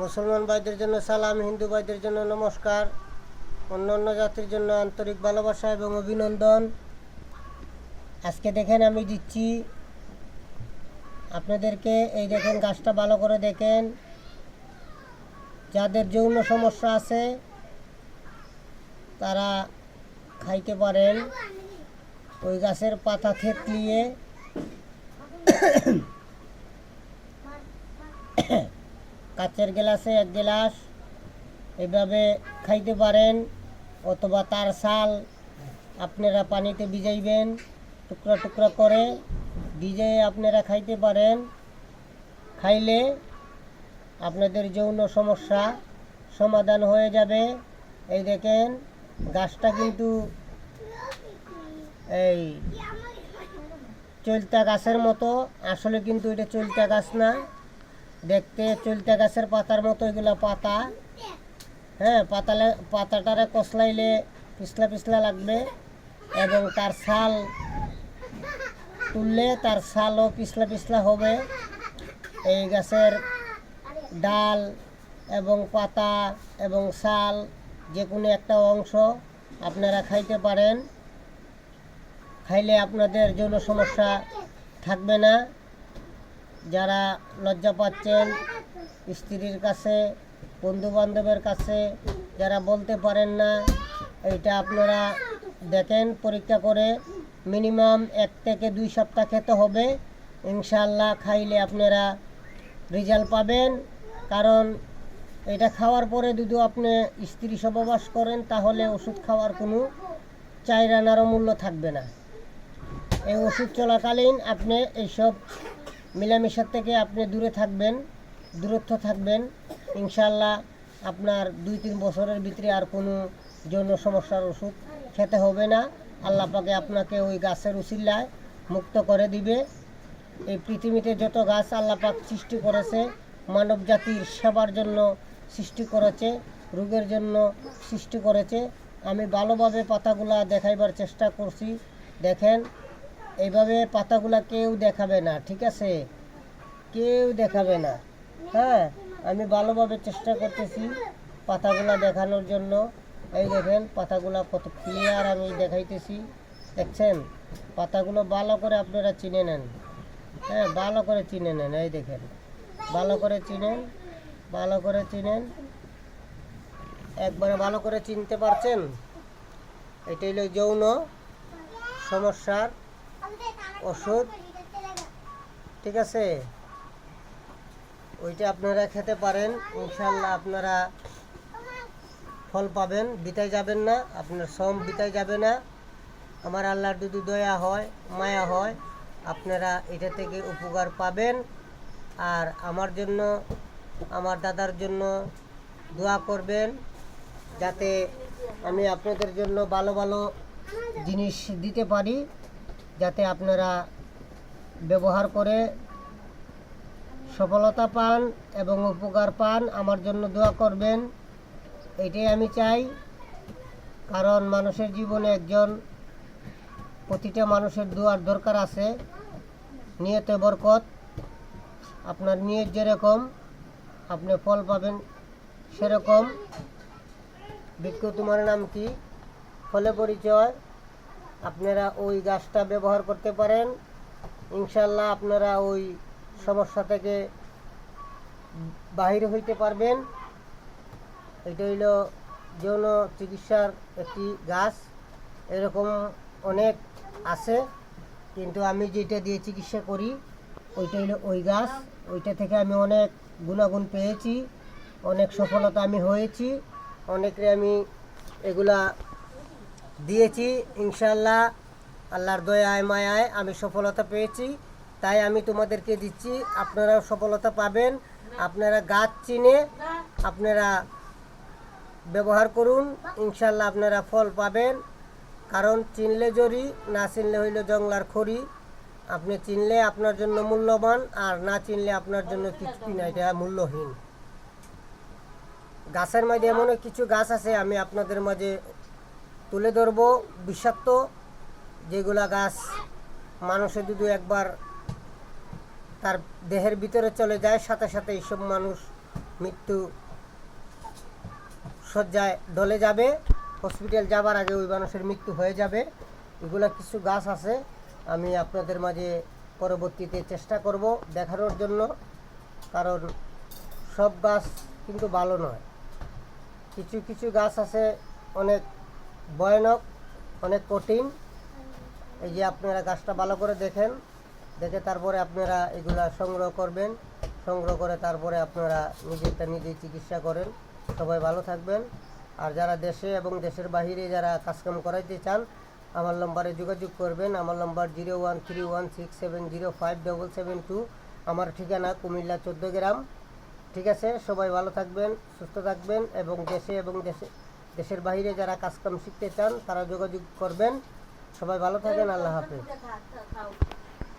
মুসলমান ভাইদের জন্য সালাম, হিন্দু ভাইদের জন্য নমস্কার, অন্য অন্য জাতির জন্য আন্তরিক ভালোবাসা এবং অভিনন্দন। আজকে দেখেন আমি দিচ্ছি। আপনাদেরকে এই দেখেন গাছটা ভালো করে দেখেন। যাদের যৌন সমস্যা আছে, তারা খাইতে পারেন। ওই গাছের পাতা থেতলিয়ে কাচের গ্লাসে এক গ্লাস এভাবে খাইতে পারেন, অথবা তার ছাল আপনারা পানিতে ভিজাইবেন, টুকরা টুকরা করে ভিজে আপনারা খাইতে পারেন। খাইলে আপনাদের যৌন সমস্যা সমাধান হয়ে যাবে। এই দেখেন, গাছটা কিন্তু এই চলতা গাছের মতো। আসলে কিন্তু এটা চলতা গাছ না। দেখতে চলতা গাছের পাতার মতো এগুলো পাতা। হ্যাঁ পাতালে, পাতাটারে কসলাইলে পিছলা পিছলা লাগবে এবং তার ছাল তুললে তার ছালও পিছলা পিছলা হবে। এই গাছের ডাল এবং পাতা এবং ছাল যে কোনো একটা অংশ আপনারা খাইতে পারেন। খাইলে আপনাদের যৌন সমস্যা থাকবে না। যারা লজ্জা পাচ্ছেন, স্ত্রীর কাছে বন্ধু বান্ধবের কাছে, যারা বলতে পারেন না, এইটা আপনারা দেখেন, পরীক্ষা করে মিনিমাম এক থেকে দুই সপ্তাহ খেতে হবে। ইনশাল্লাহ খাইলে আপনারা রেজাল্ট পাবেন। কারণ এটা খাওয়ার পরে যদি আপনি স্ত্রী সহবাস করেন, তাহলে ওষুধ খাওয়ার কোনো চাইরানারও মূল্য থাকবে না। এই ওষুধ চলাকালীন আপনি এইসব মিলামিশার থেকে আপনি দূরে থাকবেন, দূরত্ব থাকবেন। ইনশাল্লাহ আপনার দুই তিন বছরের ভিতরে আর কোনো যৌন সমস্যার ওষুধ খেতে হবে না। আল্লাহ পাকে আপনাকে ওই গাছের উচিল্লায় মুক্ত করে দিবে। এই পৃথিবীতে যত গাছ আল্লাহ পাক সৃষ্টি করেছে, মানব জাতির সেবার জন্য সৃষ্টি করেছে, রোগের জন্য সৃষ্টি করেছে। আমি ভালোভাবে পাতাগুলা দেখাইবার চেষ্টা করছি। দেখেন এইভাবে পাতাগুলা কেউ দেখাবে না, ঠিক আছে? কেউ দেখাবে না। হ্যাঁ আমি ভালোভাবে চেষ্টা করতেছি পাতাগুলা দেখানোর জন্য। এই দেখেন, পাতাগুলা কত ক্লিয়ার আমি দেখাইতেছি। দেখছেন? পাতাগুলো ভালো করে আপনারা চিনে নেন। হ্যাঁ ভালো করে চিনে নেন, এই দেখেন। ভালো করে চিনেন, ভালো করে চিনেন। একবারে ভালো করে চিনতে পারছেন? এটাই হলো যৌন সমস্যার ওষুধ? ঠিক আছে। ওইটা আপনারা খেতে পারেন। ইনশাল্লাহ আপনারা ফল পাবেন, বিতায় যাবেন না। আপনার শ্রম বিতায় যাবে না। আমার আল্লাহর যদি দয়া হয়, মায়া হয়, আপনারা এটা থেকে উপকার পাবেন। আর আমার জন্য, আমার দাদার জন্য দোয়া করবেন, যাতে আমি আপনাদের জন্য ভালো ভালো জিনিস দিতে পারি। যাতে আপনারা ব্যবহার করে সফলতা পান এবং উপকার পান, আমার জন্য দোয়া করবেন। এটাই আমি চাই, কারণ মানুষের জীবনে একজন প্রতিটা মানুষের দোয়ার দরকার আছে। নিয়তে বরকত, আপনার নিয়ত যেরকম, আপনি ফল পাবেন সেরকম। বৃক্ষ তোমার নাম কি? ফলে পরিচয়। আপনারা ওই গাছটা ব্যবহার করতে পারেন। ইনশাল্লাহ আপনারা ওই সমস্যা থেকে বাহির হইতে পারবেন। এটা হইল যৌন চিকিৎসার একটি গাছ। এরকম অনেক আছে, কিন্তু আমি যেটা দিয়ে চিকিৎসা করি, ওইটা হইল ওই গাছ। ওইটা থেকে আমি অনেক গুণাগুণ পেয়েছি, অনেক সফলতা আমি হয়েছি। অনেকে আমি এগুলা দিয়েছি ইনশাল্লাহ আল্লাহর দয়ায়, মায়ায় আমি সফলতা পেয়েছি। তাই আমি তোমাদেরকে দিচ্ছি, আপনারাও সফলতা পাবেন। আপনারা গাছ চিনে, আপনারা ব্যবহার করুন ইনশাল্লাহ আপনারা ফল পাবেন। কারণ চিনলে জরি, না চিনলে হইল জংলার খড়ি। আপনি চিনলে আপনার জন্য মূল্যবান, আর না চিনলে আপনার জন্য কিছুই না, এটা মূল্যহীন। গাছের মাঝে এমন কিছু গাছ আছে, আমি আপনাদের মাঝে তুলে ধরবো বিষাক্ত যেগুলা গাছ মানুষের যদি একবার তার দেহের ভিতরে চলে যায়, সাথে সাথে এইসব মানুষ মৃত্যু শয্যায় ডলে যাবে। হসপিটাল যাবার আগে ওই মানুষের মৃত্যু হয়ে যাবে। এগুলা কিছু গাছ আছে, আমি আপনাদের মাঝে পরবর্তীতে চেষ্টা করব দেখানোর জন্য। কারণ সব গাছ কিন্তু ভালো নয়। কিছু কিছু গাছ আছে অনেক ভয়ানক, অনেক কঠিন। এই যে আপনারা গাছটা ভালো করে দেখেন, দেখে তারপরে আপনারা এগুলা সংগ্রহ করবেন। সংগ্রহ করে তারপরে আপনারা নিজেরটা নিজেই চিকিৎসা করেন। সবাই ভালো থাকবেন। আর যারা দেশে এবং দেশের বাহিরে যারা কাজকাম করাইতে চান, আমার নম্বরে যোগাযোগ করবেন। আমার number zero one three one six seven zero five double seven two. আমার ঠিকানা কুমিল্লা চোদ্দ গ্রাম। ঠিক আছে? সবাই ভালো থাকবেন, সুস্থ থাকবেন এবং দেশে এবং দেশে দেশের বাইরে যারা কাজকাম শিখতে চান তারা যোগাযোগ করবেন। সবাই ভালো থাকেন আল্লাহ হাফেজ।